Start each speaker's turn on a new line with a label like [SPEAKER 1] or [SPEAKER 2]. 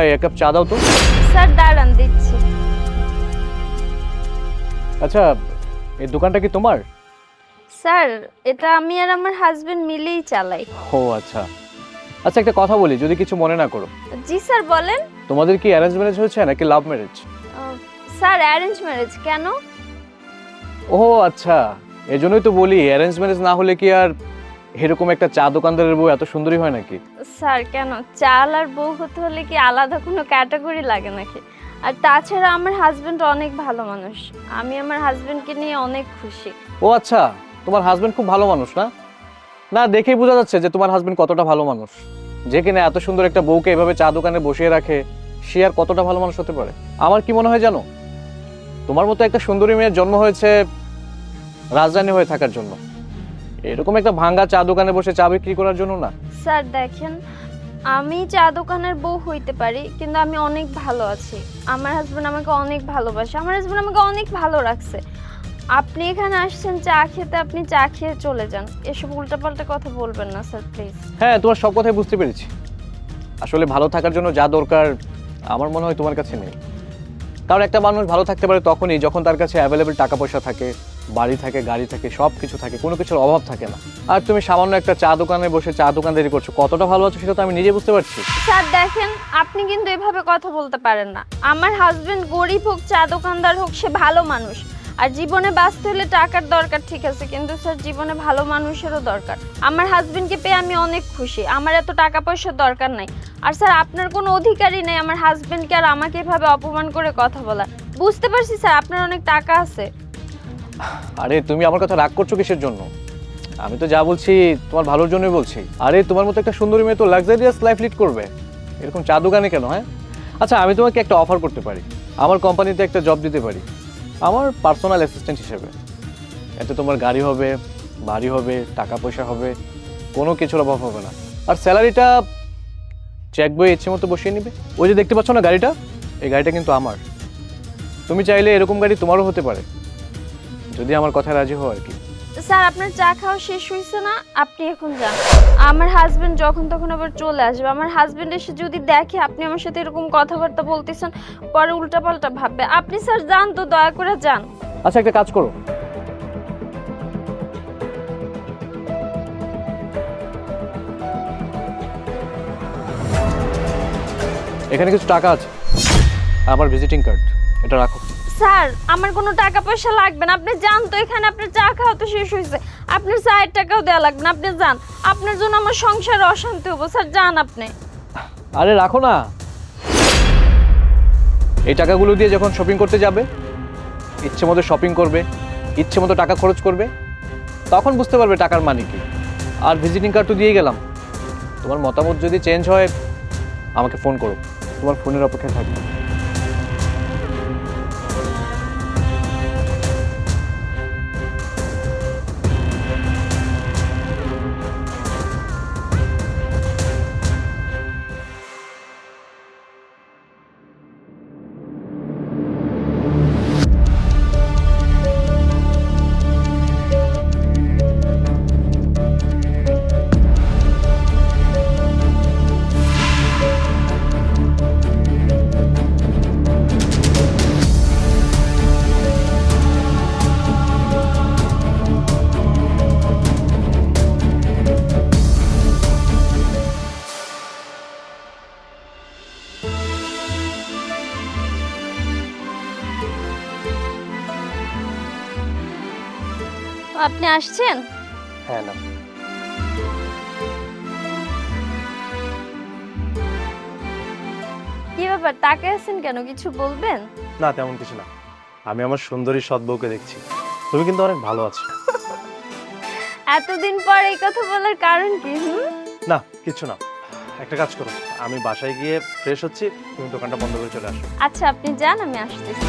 [SPEAKER 1] এই এক কাপ চা দাও তো।
[SPEAKER 2] স্যার দাঁড়ান দিচ্ছি।
[SPEAKER 1] আচ্ছা এই দোকানটা কি তোমার?
[SPEAKER 2] স্যার এটা আমি আর আমার হাজবেন্ড মিলেই চালাই।
[SPEAKER 1] ও আচ্ছা। আচ্ছা একটা কথা বলি যদি কিছু মনে না করো।
[SPEAKER 2] জি স্যার বলেন।
[SPEAKER 1] তোমাদের কি অ্যারেঞ্জ ম্যারেজ হয়েছে নাকি love marriage
[SPEAKER 2] sir arrange marriage কেন?
[SPEAKER 1] ও আচ্ছা। এই জন্যই তো বলি অ্যারেঞ্জ ম্যারেজ না হলে কি আর এরকম একটা চা দোকানদারের বউ এত সুন্দরী হয় নাকি?
[SPEAKER 2] স্যার কেন? চাল আর বউ হতে হলে কি আলাদা কোনো ক্যাটাগরি লাগে নাকি? আর তাছাড়া আমার হাজবেন্ড অনেক ভালো মানুষ। আমি আমার হাজবেন্ডকে নিয়ে অনেক খুশি।
[SPEAKER 1] ও আচ্ছা তোমার হাজবেন্ড খুব ভালো মানুষ না? না দেখেই বোঝা যাচ্ছে যে তোমার হাজবেন্ড কতটা ভালো মানুষ। যে কিনা এত সুন্দর একটা বউকে এভাবে চা দোকানে বসিয়ে রাখে সে আর কতটা ভালো মানুষ হতে পারে? আমার কি মনে হয় জানো? তোমার মতো একটা সুন্দরী মেয়ের জন্ম হয়েছে রাজধানী হয়ে থাকার জন্য। এরকম একটা ভাঙ্গা চা দোকানে বসে চা বিক্রি করার জন্য না?
[SPEAKER 2] স্যার দেখেন আমি চা দোকানের বউ হইতে পারি কিন্তু আমি অনেক ভালো আছি। আমার হাজবেন্ড আমাকে অনেক ভালোবাসে আমার হাজবেন্ড আমাকে অনেক ভালো রাখছে। আপনি এখানে আসছেন চা খেতে আপনি চা খেয়ে চলে যান। এসব উল্টাপাল্টা কথা বলবেন না স্যার প্লিজ
[SPEAKER 1] হ্যাঁ তোমার সব কথাই বুঝতে পেরেছি। আসলে ভালো থাকার জন্য যা দরকার আমার মনে হয় তোমার কাছে নেই। কারণ একটা মানুষ ভালো থাকতে পারে তখনই যখন তার কাছে অ্যাভেলেবেল টাকা পয়সা থাকে বাড়ি থাকে, গাড়ি থাকে সব কিছু থাকে, কোনো কিছুর অভাব থাকে না। আর তুমি সামান্য একটা চা দোকানে বসে চা দোকানদারি করছ, কতটা ভালো আছো সেটা তো আমি নিজে বুঝতে পারছি।
[SPEAKER 2] স্যার, দেখেন, আপনি কিন্তু এভাবে কথা বলতে পারেন না। আমার হাজবেন্ড গরিব হোক, চা দোকানদার হোক, সে ভালো মানুষ। আর জীবনে বাঁচতে হলে টাকার দরকার ঠিক আছে, কিন্তু স্যার, জীবনে ভালো মানুষেরও দরকার। আমার হাজবেন্ডকে পেয়ে আমি অনেক খুশি। আমার এত টাকা পয়সার দরকার নাই। আর স্যার, আপনার কোনো অধিকারই নেই আমার হাজবেন্ডকে আর আমাকে এভাবে অপমান করে কথা বলা বুঝতে পারছি স্যার, আপনার অনেক টাকা আছে।
[SPEAKER 1] আরে, তুমি আমার কথা রাগ করছ কিসের জন্য? আমি তো যা বলছি, তোমার ভালোর জন্যই বলছি। আরে, তোমার মতো একটা সুন্দরী মেয়ে তো লাক্সারিয়াস লাইফ লিড করবে। এরকম চা দোকানে কেন হ্যাঁ? আচ্ছা আমি তোমাকে একটা অফার করতে পারি। আমার কোম্পানিতে একটা জব দিতে পারি। আমার পার্সোনাল অ্যাসিস্ট্যান্ট হিসেবে। এতে তোমার গাড়ি হবে, বাড়ি হবে, টাকা পয়সা হবে, কোনো কিছুর অভাব হবে না। আর স্যালারিটা চেক বই ইচ্ছে মতো বসিয়ে নিবে। ওই যে দেখতে পাচ্ছ না গাড়িটা? এই গাড়িটা কিন্তু আমার। তুমি চাইলে এরকম গাড়ি তোমারও হতে পারে। যদি আমার কথায় রাজি হও আর কি।
[SPEAKER 2] স্যার আপনার চা খাওয়া শেষ হয়েছে না? আপনি এখন যান। আমার হাজবেন্ড যখন তখন আবার চলে আসবে। আমার হাজবেন্ড এসে যদি দেখে আপনি আমার সাথে এরকম কথাবার্তা বলতেছেন পরে উল্টাপাল্টা ভাববে। আপনি স্যার যান তো দয়া করে যান।
[SPEAKER 1] আচ্ছা একটা কাজ করো। এখানে কিছু টাকা আছে। আমার ভিজিটিং কার্ড এটা রাখো।
[SPEAKER 2] স্যার, আমার কোনো টাকা পয়সা লাগবে না। আপনি যান তো, এখানে আপনার চা খাওয়া তো শেষ হয়েছে। আপনার চায়ের টাকাও দেওয়া লাগবে না। আপনি যান। আপনার জন্য আমার সংসারে অশান্তি হব। স্যার, যান আপনি।
[SPEAKER 1] আরে, রাখো না। এই টাকাগুলো দিয়ে যখন শপিং করতে যাবে, ইচ্ছে মতো শপিং করবে, ইচ্ছে মতো টাকা খরচ করবে, তখন বুঝতে পারবে টাকার মানে কি। আর ভিজিটিং কার্ড তো দিয়ে গেলাম। তোমার মতামত যদি চেঞ্জ হয়, আমাকে ফোন করো। তোমার ফোনের অপেক্ষায় থাকবে।
[SPEAKER 2] আপনি আসছেন?
[SPEAKER 1] হ্যাঁ না।
[SPEAKER 2] কি ব্যাপার তাকে আছেন কেন? কিছু বলবেন?
[SPEAKER 3] না তেমন কিছু না। আমি আমার সুন্দরী সৎ বউকে দেখছি। তুমি কিন্তু অনেক ভালো আছো।
[SPEAKER 2] এতদিন পর এই কথা বলার কারণ কি হুম?
[SPEAKER 3] না কিছু না। একটা কাজ করো আমি বাসায় গিয়ে ফ্রেশ হচ্ছি তুমি দোকানটা বন্ধ করে চলে আসো।
[SPEAKER 2] আচ্ছা আপনি যান আমি আসতেছি।